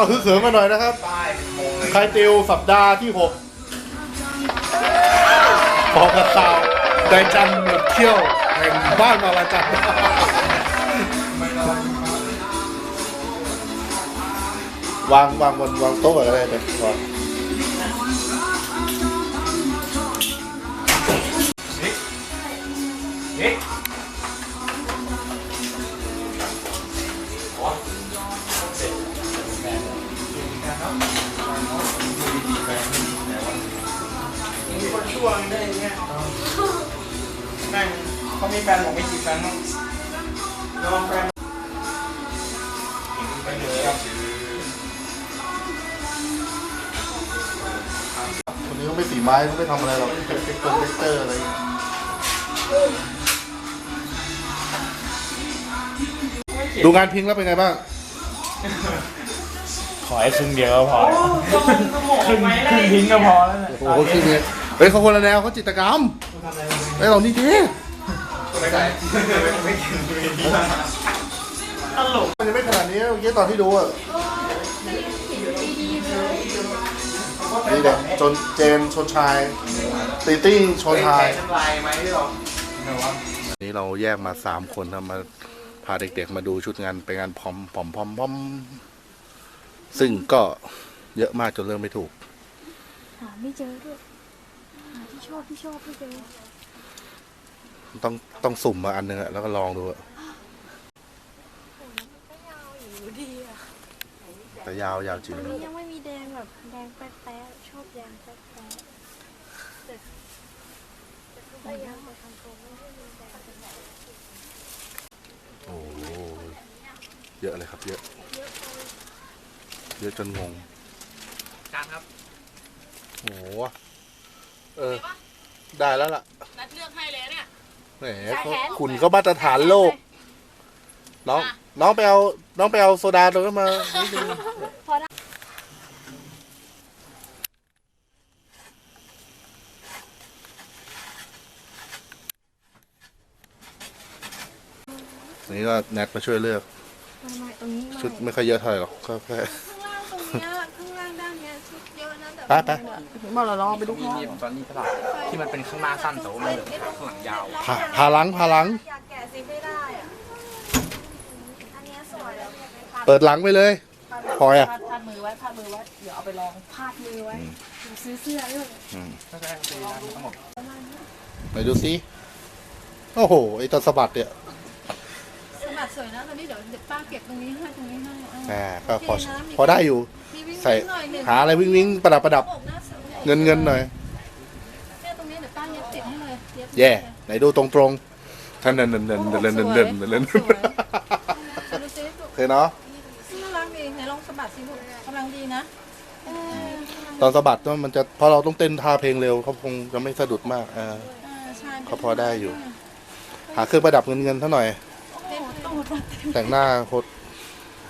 ก็ฮึกเหิมกันหน่อยนะครับ ใครติวสัปดาห์ที่หกพอกระตาวไดจันหมดเที่ยวแห่งบ้านมาลาจันวางวางบนวางโต๊ะก่อนก็ได้เลยวางมี ได้อย่างเงี้ยแม่งเขามีแฟนบอกไม่จีบแฟนมั้งลองแฟนไปเลยครับคนนี้ก็ไม่ตีไม้ก็ไม่ทำอะไรหรอกเป็นเทคเตอร์เทคเตอร์อะไรอย่างเงี้ยดูงานพิงแล้วเป็นไงบ้าง ขอให้ครึ่งเดียวก็พอครึ่งครึ่งทิ้งก็พอแล้วนะโอ้โหคือเนี่ย เฮ้ยเขาคนละแนวเขาจิตรกรรมไอ้เรานี่ดีตลกมันยังไม่ขนาดนี้เมื่อกี้ตอนที่ดูอะนี่แหละจนเจนชนชายตีตี้ชนชายน้ำลายไหมที่เราเดี๋ยวว่านี่เราแยกมาสามคนนะมาพาเด็กๆมาดูชุดงานไปงานพร้อมพร้อมพร้อมพร้อมซึ่งก็เยอะมากจนเริ่มไม่ถูก หาไม่เจอด้วยหา ที่ชอบที่ชอบไม่เจอต้องต้องสุ่มมาอันหนึงอะแล้วก็ลองดูอะก็ยาวอยู่ดีอะแต่ยาวยาวจริงอันนี้ยังไม่มีแดงแบบแดงแป๊ะๆชอบแดงแป๊ะๆแต่แต่ยังไปทำตัวไม่ได้มีแดงแป๊ะโอ้โหเยอะเลยครับ เยอะ เยอะจนงงจานครับโอ้โห เออ ได้แล้วล่ะ นัดเลือกให้เลยเนี่ย แหมเขาคุณก็มาตรฐานโลก น้อง น้องไปเอา น้องไปเอาโซดาตรงนั้นมานิดนึงนี่ก็แนทมาช่วยเลือกๆทำไมตรงนี้ชุดไม่ค่อยเยอะเท่าไหร่หรอกก็แค่ ไปไปบอกเราลองไปดูมีมีตอนนี้ตลาดที่มันเป็นข้างหน้าสั้นแต่ว่ามันเหลือข้างหลังยาวพาพาหลังพาหลัง อยากแกะซิไม่ได้อะอันเนี้ยสวยแล้วเปิดหลังไปเลย พลอยอะพาดพาดมือไว้พาดมือไว้ เดี๋ยวเอาไปลองพาดมือไว้ซื้อเสื้อด้วยก็ได้ตีร้านทั้งหมดไหนดูซิโอ้โหไอตอนสะบัดเนี่ย สวยนะตอนนี้เดี๋ยวป้าเก็บตรงนี้ให้ตรงนี้ให้อ่าก็พอพอได้อยู่ ใส่หาอะไรวิ่งวิ่งประดับประดับเงินเงินหน่อยเนี่ยตรงนี้เดี๋ยวป้าเย็บติดให้เลยแย่ไหนดูตรงตรงท่านเดินเดินเดินเดินเดินเดินเดินเคยเนาะน่ารักดีไหนลองสะบัดสิลูกกำลังดีนะตอนสะบัดมันจะพอเราต้องเต้นท่าเพลงเร็วเขาคงจะไม่สะดุดมากอ่าเขาพอได้อยู่ หาเครื่องประดับเงินเงินเท่าหน่อย แต่งหน้าโคตร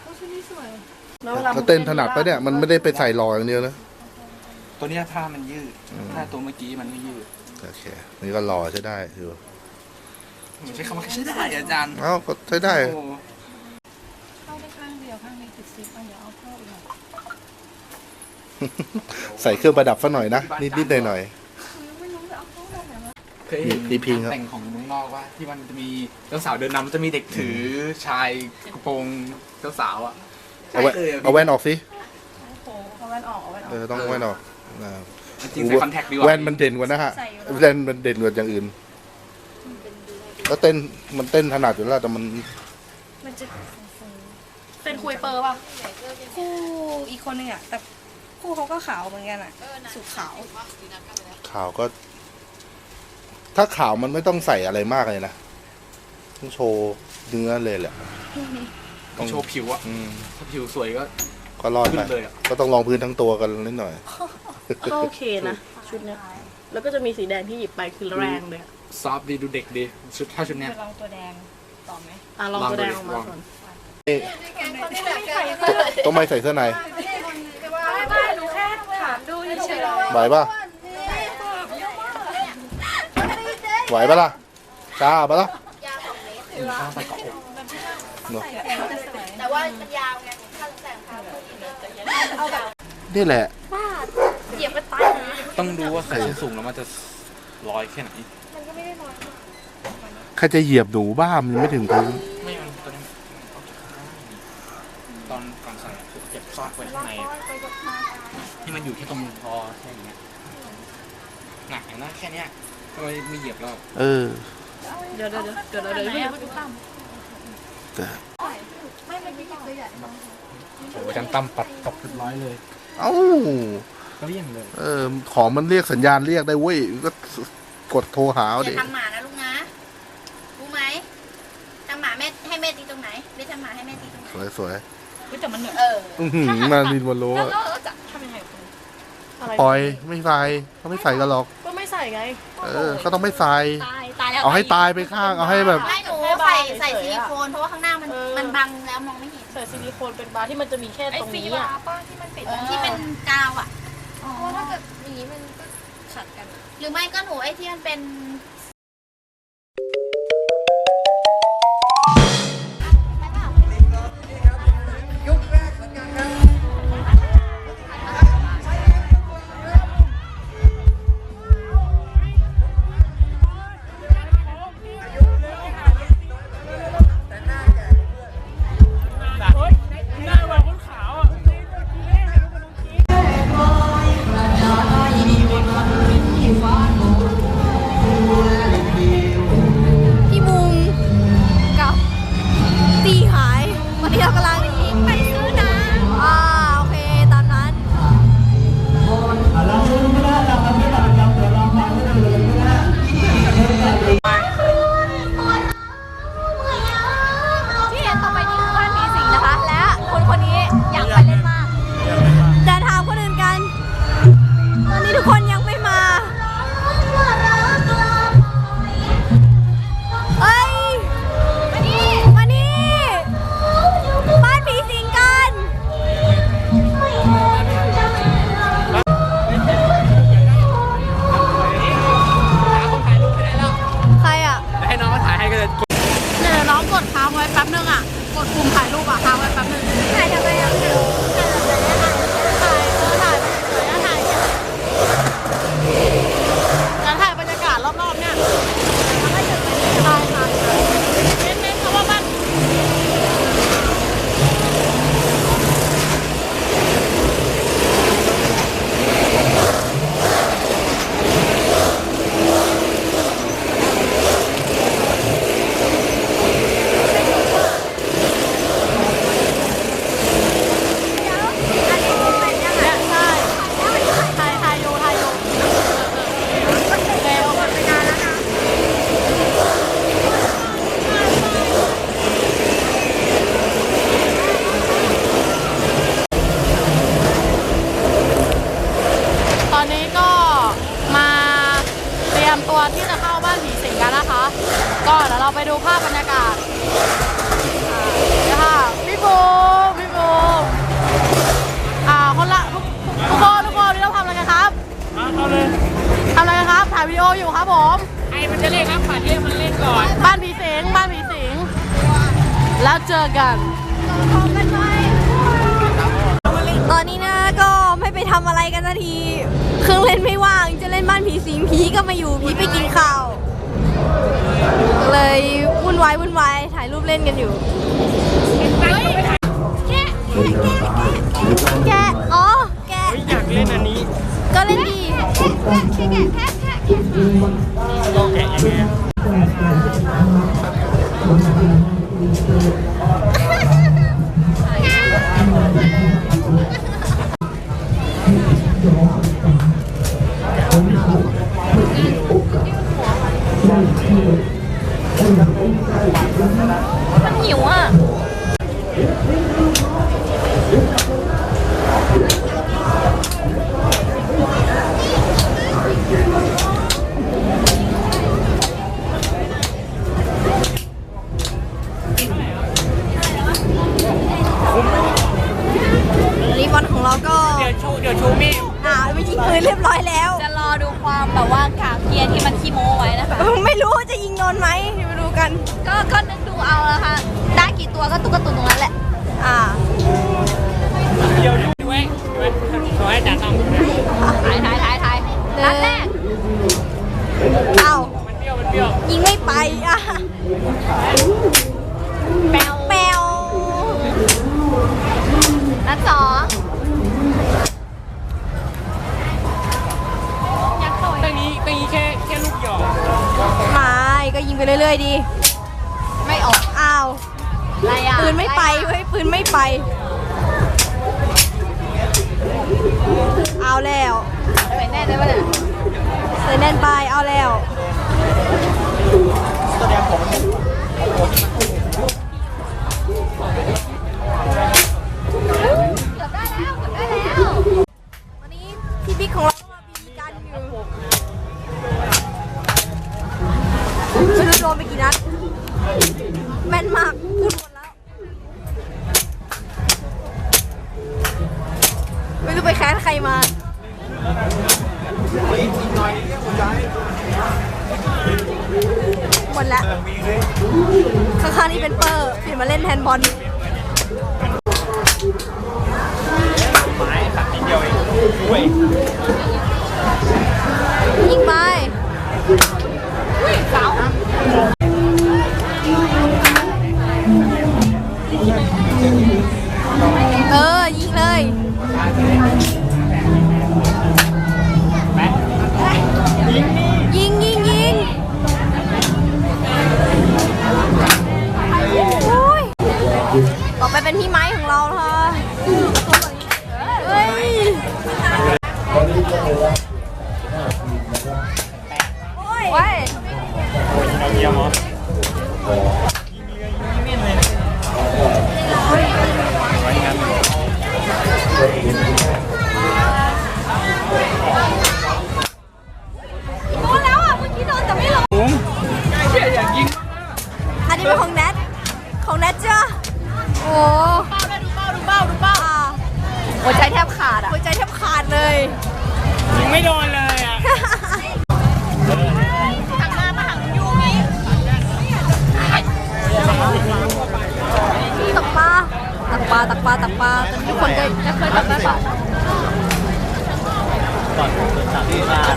โอ้ชุดนี้สวยถ้าเต้นถนัดปะเนี่ยมันไม่ได้ไปใส่รออย่างเดียวนะ ตัวเนี้ยผ้ามันยืดถ้าตัวเมื่อกี้มันไม่ยืดโอเคนี่ก็รอใช้ได้อยู่ใช้คำว่าใช้ได้อาจารย์เอ้าก็ใช้ได้ โอ้เข้าได้ข้างเดียวข้างนี้ติดซิปเอาเดี๋ยวเอาเข้าอีกหน่อยใส่เครื่องประดับซะหน่อยนะนิดนิดหน่อยห เคยเห็นมีพิงครับ แต่งของเมืองนอกว่าที่มันจะมีเจ้าสาวเดินนำมันจะมีเด็กถือชายกระโปรงเจ้าสาวอะๆเอาแว่นใช่ลยะเอาแว่นออกสิโอ้โหเอาแว่นออกเอาแว่นอเออกอต้องเอาแว่นออกอ่าจริงๆใส่คอนแทคดีกว่าแว่นมันเด่นกว่านะฮะใส่อยู่แว่นมันเด่นกว่าอย่างอื่น แล้วเต้นมันเต้นถนัดอยู่แล้วแต่มันมันจะเป็นคุยเปอร์ป่ะคู่อีกคนนึงอะแต่คู่เขาก็ขาวเหมือนกันอะสุดขาวขาวก็ ถ้าขาวมันไม่ต้องใส่อะไรมากเลยนะต้องโชว์เนื้อเลยแหละ ต้องโชว์ผิวอะอืมถ้าผิวสวยก็ ก็รอดขึ้ไปนเลยอะ ก็ต้องลองพื้นทั้งตัวกันนิดหน่อย ก็โอเคนะ ชุดเนี้ยแล้วก็จะมีสีแดงที่หยิบไปคือแรงเลยอะซอฟต์ดีดูเด็กดีชุดถ้าชุดเนี้ย ลองตัวแดงต่อไหมอะลองตัวแดงออกมาก่อนต้องไม่ใส่เสื้อใน ไม่ไม่หนูแค่ถามดูเฉยไหวป่ะ ไหวปะล่ะกล้าปะล่ะเนอะแต่ว่ามันยาวไงถ้าแต่งเท้าผู้หญิงเนี่ยนี่แหละเหยียบไปตายนะต้องดูว่าใส่ส้นสูงแล้วมันจะลอยแค่ไหน มันก็ไม่ได้น้อยใครจะเหยียบหนูบ้ามันยังไม่ถึงพื้นไม่มันตอนนี้ตอนก่อนใส่อะคือเก็บซอสไว้ข้างในอะที่มันอยู่ที่ตรงคอแค่อย่างเงี้ยหนักอย่างนั้นแค่เนี้ย ทำไมไม่เหยียบแล้วเออเดี๋ยวเดี๋ยวเดี๋ยวเดี๋ยวเดี๋ยวเดี๋ยวเดี๋ยวแต่โอ้ยจันตั้มปัดตกเรียบร้อยเลย เอ้าก็เลี่ยงเลย เออ ของมันเรียกสัญญาณเรียกได้เว้ย ก็กดโทรหาเอาอย่าดิทำหมานะลูกนะ รู้ไหมทำหมาแม่ให้แม่ตีตรงไหนไม่ทำหมาให้แม่ตีตรงไหน สวยสวยแต่มันเหนื่อยเอออื้อหือมาลินวันโลแล้วอะเราจะทำยังไงกับคุณอะไรปล่อยไม่ใส่เขาไม่ใส่กันหรอกก็ ไม่ใส่ไง เออก็ต้องไม่ใส่ ตายตายแล้วเอาให้ตายไปข้าง เอาให้แบบ ไม่หนูใส่ใส่ซิลิโคนเพราะว่าข้างหน้ามันมันบังแล้วมองไม่เห็น ใส่ซิลิโคนเป็นบาร์ที่มันจะมีแค่ไอ้ตรงฟีนี้วาอะป้าที่มันติดที่เป็นกาวอะ เพราะถ้าเกิดอย่างนี้มันก็ขัดกัน หรือไม่ก็หนูไอ้ที่มันเป็น ก็เดี๋ยวเราไปดูภาพบรรยากาศอ่าเนี่ยค่ะพี่บูมพี่บูมอ่าคนละทุกทุกคนทุกคนนี่เราทำอะไรกันครับทำอะไรกันครับถ่ายวิดีโออยู่ครับผมไอ้มันจะเล่นครับผ่านเรียกมันเล่นก่อนบ้านผีสิงบ้านผีสิงแล้วเจอกันตอนนี้นะก็ไม่ไปทำอะไรกันสักที เครื่องเล่นไม่ว่างจะเล่นบ้านผีสิงผีก็มาอยู่ผีไปกินข้าว เลยวุ่นวายวุ่นวายถ่ายรูปเล่นกันอยู่แกะแกะอ๋อแกะอยากเล่นอันนี้ก็เล่นดีก็แกะยังไง รีบอลของเราก็เดี๋ยวชูเดี๋ยวชูมีอ่าไปยิงปืนเรียบร้อยแล้ว จะรอดูความแบบว่ากากเกียร์ที่มันขี้โม้ไว้นะคะ ไม่รู้ว่าจะยิงโดนไหมเดี๋ยวมาดูกัน ก็ก็นึกดูเอาละค่ะ ได้กี่ตัวก็ตุ๊กตาตุนตรงนั้นแหละ อ่า เดี๋ยวชูไว้ไว้ขอให้จ่าทำถ่ายถ่ายถ่ายถ่ายหนึ่นัดแรกงเอ้ามันเปรี้ยวมันเปรี้ยวยิงไม่ไปอะแปวแปวนัดสอง ตั้งนี้ตั้งนี้แค่แค่ลูกหยอกไม่ก็ยิงไปเรื่อยๆดีไม่ออกอ้าวอะไรอะปืนไม่ไปเฮ้ยปืนไม่ไป เอาแล้วไปแน่เลยป่ะเนี่ยใส่แน่นไปเอาแล้วเแม่นมาก พูดหมดแล้ว ไม่รู้ไปแค้นใครมาหมดแล้วข้างๆนี่เป็นเปอร์เปลี่ยนมาเล่นแทนบอลไม้ขัดนิดเดียวเองเว้ยยิงไปเอ เรา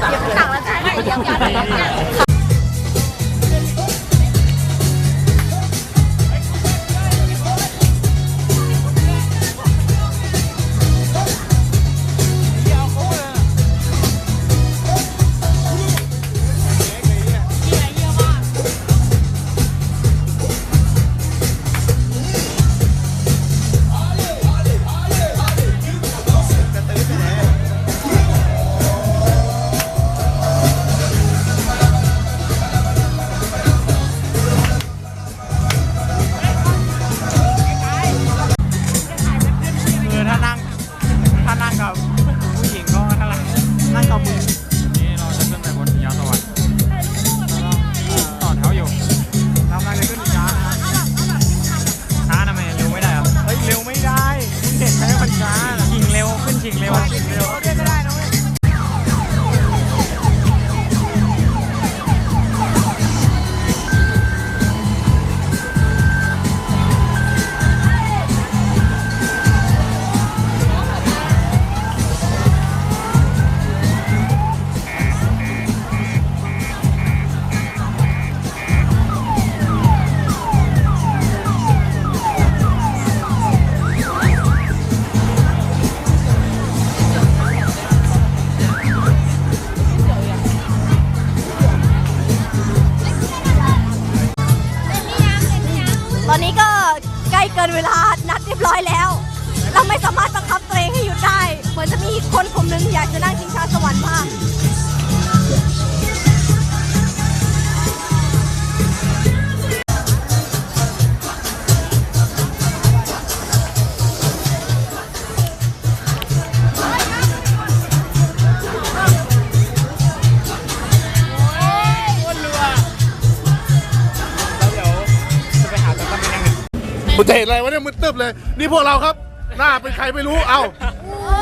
ตักแล้วใช่ไหมยั เห็นอะไรวะเนี่ยมึดตึ๊บเลย นี่พวกเราครับ หน้าเป็นใครไม่รู้ เอ้า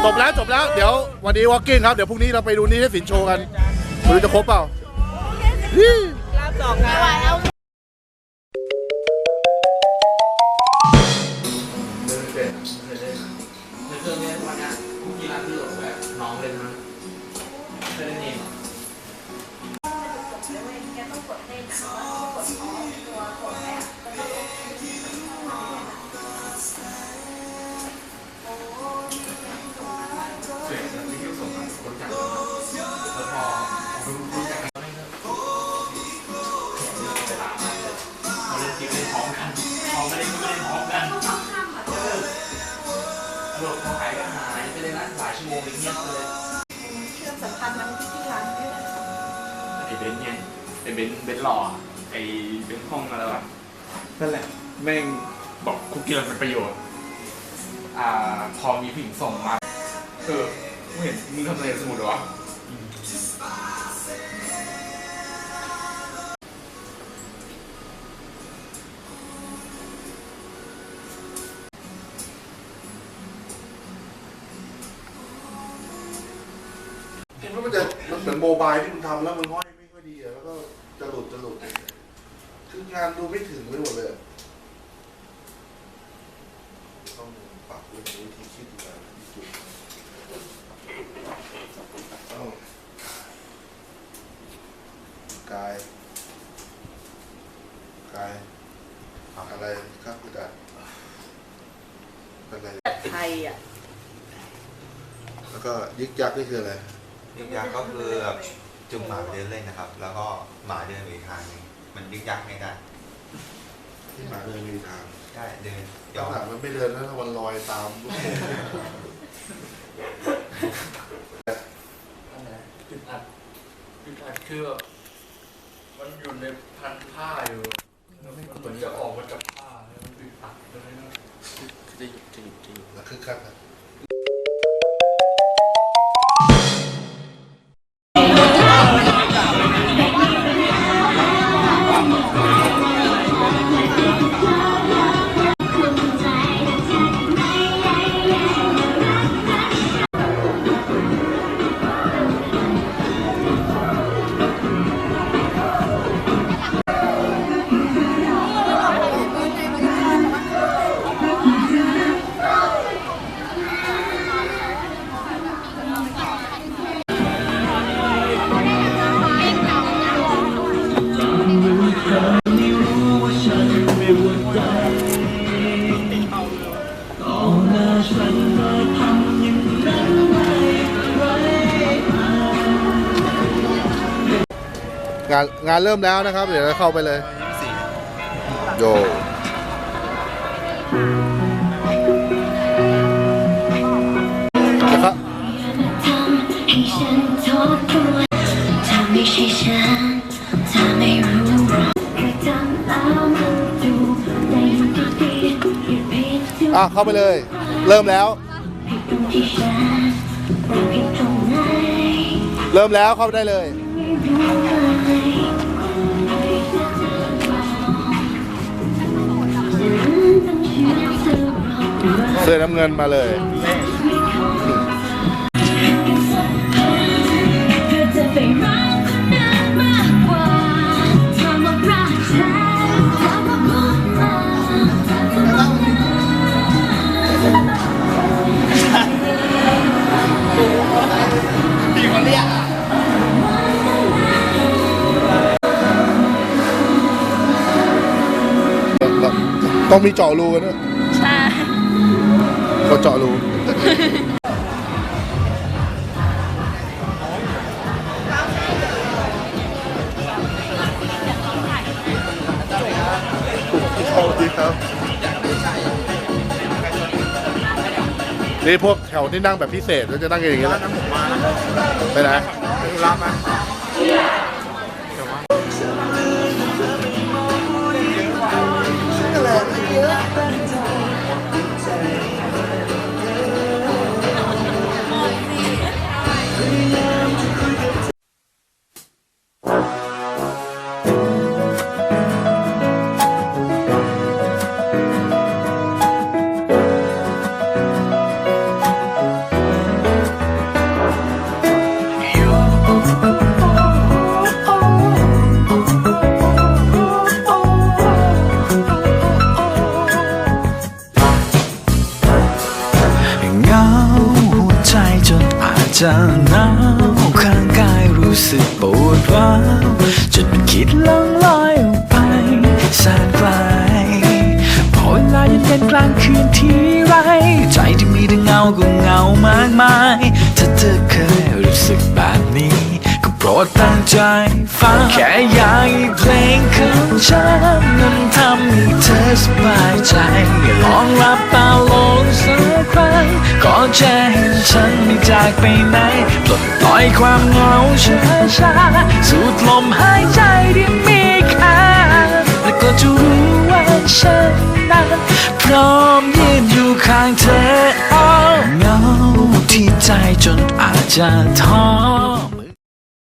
จบแล้วจบแล้ว เดี๋ยววันนี้วอล์กกิ้งครับ เดี๋ยวพรุ่งนี้เราไปดูนี่ให้สินโชว์กันไม่รู้จะครบเปล่าไม่ไหวแล้ว เบนซ์ไงไอ้เบนซ์เบนซ์หล่ออะไอ้เบนซ์ห้องอะไรวะนั่นแหละ แม่งบอกคุกกี้มันเป็นประโยชน์ อ่า พอมีผู้หญิงส่งมาเออมึงเห็นมึงทำอะไรกับสมุดเหรอวะอืมเห็นว่ามันจะมันเหมือนโมบายที่มึงทำแล้วมันห้อยไม่ค่ อยดีอะแล้วก็จะหลุดจะหลุดคืองานดูไม่ถึงไปหมดเลยอะต้องปรับเรื่องวิธีคิดดีกว่าที่สุดเอ้ากายกายอะไรครับคุณดาเป็นไรไทยอะแล้วก็ยึกยักนี่คืออะไรยึกยักก็คือแบบ จุงหมาไปเดินเล่นนะครับ แล้วก็หมาเดินไปอีกทางหนึงมันยึกยักไม่ได้ที่หมาเดินมีทางได้เดินยอมมันไม่เดินแล้วมันลอยตามลูกโป่งอึดอัดอึดอัดคือแบบมันอยู่ในพันผ้าอยู่มันเหมือนจะออกมาจากผ้าแล้วมันอึดอัดเลยนะ จะหยุดจะหยุดจะหยุดแล้วคึกคักนะ เริ่มแล้วนะครับ เดี๋ยวเราเข้าไปเลยโยนะครับให้ฉันทบทวนถ้าไม่ใช่ฉันเธอไม่รู้หรอกแค่จำแล้วมันดูได้ยินผิดผิดผิดผิดที่อะเข้าไปเลย เริ่มแล้วผิดตรงที่ฉันเราผิดตรงไหน เริ่มแล้วเข้าไปได้เลย ไม่รู้ เสื้อน้ำเงินมาเลยจะไปรักคนนั้นมากกว่าเธอมารักฉันเธอมาพูดมาต้องมีเจาะรูกันด้วยใช่ เขาเจาะรูสวัสดีครับ นี่พวกแถวที่นั่งแบบพิเศษก็จะนั่งอย่างนี้แหละไปไหนรับมา ดตั้งใจฟังแค่อยากให้เพลงของฉันนั้นทำให้เธอสบายใจลองรับตาลงสักครั้งก่อนจะเห็นฉันไม่จากไปไหนปลดปล่อยความเหงาช้าช้าสูดลมหายใจที่มีค่าและก็จะรู้ว่าฉันนั้นพร้อมยืนอยู่ข้างเธอเอาเหงาที่ใจจนอาจจะท้อ